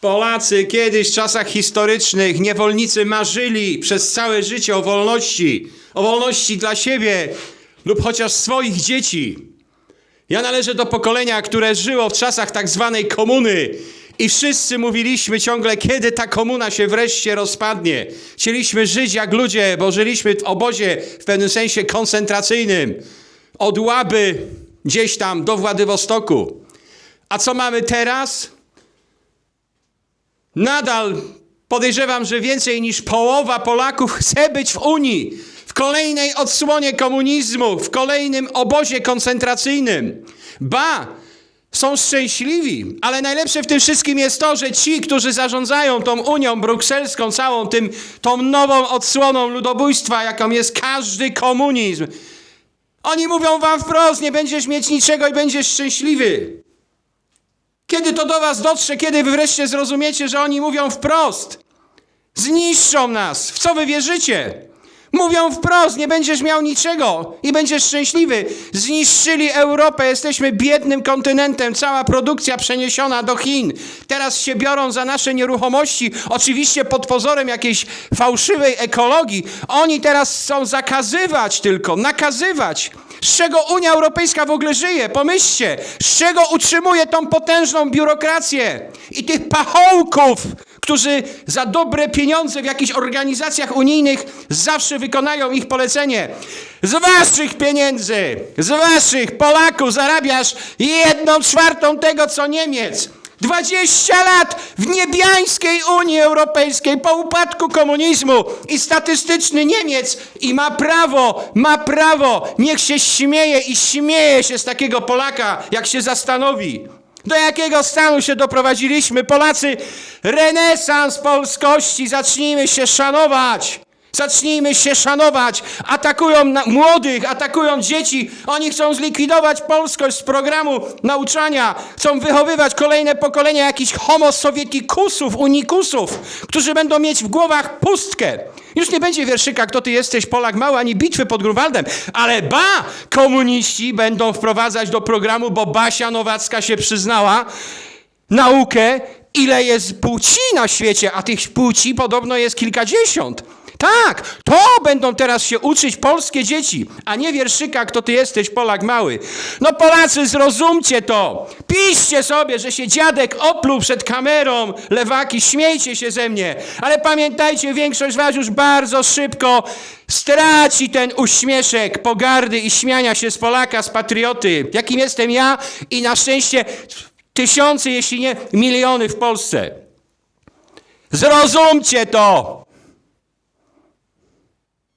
Polacy kiedyś w czasach historycznych, niewolnicy marzyli przez całe życie o wolności, o wolności dla siebie lub chociaż swoich dzieci. Ja należę do pokolenia, które żyło w czasach tak zwanej komuny i wszyscy mówiliśmy ciągle, kiedy ta komuna się wreszcie rozpadnie. Chcieliśmy żyć jak ludzie, bo żyliśmy w obozie w pewnym sensie koncentracyjnym. Od Łaby gdzieś tam do Władywostoku. A co mamy teraz? Nadal podejrzewam, że więcej niż połowa Polaków chce być w Unii, w kolejnej odsłonie komunizmu, w kolejnym obozie koncentracyjnym. Ba, są szczęśliwi, ale najlepsze w tym wszystkim jest to, że ci, którzy zarządzają tą Unią Brukselską, całą tym, tą nową odsłoną ludobójstwa, jaką jest każdy komunizm, oni mówią wam wprost, nie będziesz mieć niczego i będziesz szczęśliwy. Kiedy to do was dotrze, kiedy wy wreszcie zrozumiecie, że oni mówią wprost, zniszczą nas, w co wy wierzycie? Mówią wprost, nie będziesz miał niczego i będziesz szczęśliwy. Zniszczyli Europę, jesteśmy biednym kontynentem, cała produkcja przeniesiona do Chin. Teraz się biorą za nasze nieruchomości, oczywiście pod pozorem jakiejś fałszywej ekologii. Oni teraz chcą zakazywać tylko, nakazywać. Z czego Unia Europejska w ogóle żyje? Pomyślcie, z czego utrzymuje tą potężną biurokrację i tych pachołków, którzy za dobre pieniądze w jakichś organizacjach unijnych zawsze wykonają ich polecenie. Z waszych pieniędzy, z waszych Polaków zarabiasz jedną czwartą tego, co Niemiec. 20 lat w niebiańskiej Unii Europejskiej po upadku komunizmu i statystyczny Niemiec i ma prawo, ma prawo, niech się śmieje i śmieje się z takiego Polaka, jak się zastanowi. Do jakiego stanu się doprowadziliśmy? Polacy, renesans polskości, zacznijmy się szanować. Zacznijmy się szanować. Atakują młodych, atakują dzieci. Oni chcą zlikwidować polskość z programu nauczania. Chcą wychowywać kolejne pokolenia jakichś homo sovietikusów, unikusów, którzy będą mieć w głowach pustkę. Już nie będzie wierszyka, kto ty jesteś, Polak mały, ani bitwy pod Grunwaldem. Ale ba, komuniści będą wprowadzać do programu, bo Basia Nowacka się przyznała, naukę, ile jest płci na świecie, a tych płci podobno jest kilkadziesiąt. Tak, to będą teraz się uczyć polskie dzieci, a nie wierszyka, kto ty jesteś, Polak mały. No Polacy, zrozumcie to. Piszcie sobie, że się dziadek opluł przed kamerą, lewaki, śmiejcie się ze mnie. Ale pamiętajcie, większość was już bardzo szybko straci ten uśmieszek pogardy i śmiania się z Polaka, z patrioty, jakim jestem ja i na szczęście tysiące, jeśli nie miliony w Polsce. Zrozumcie to!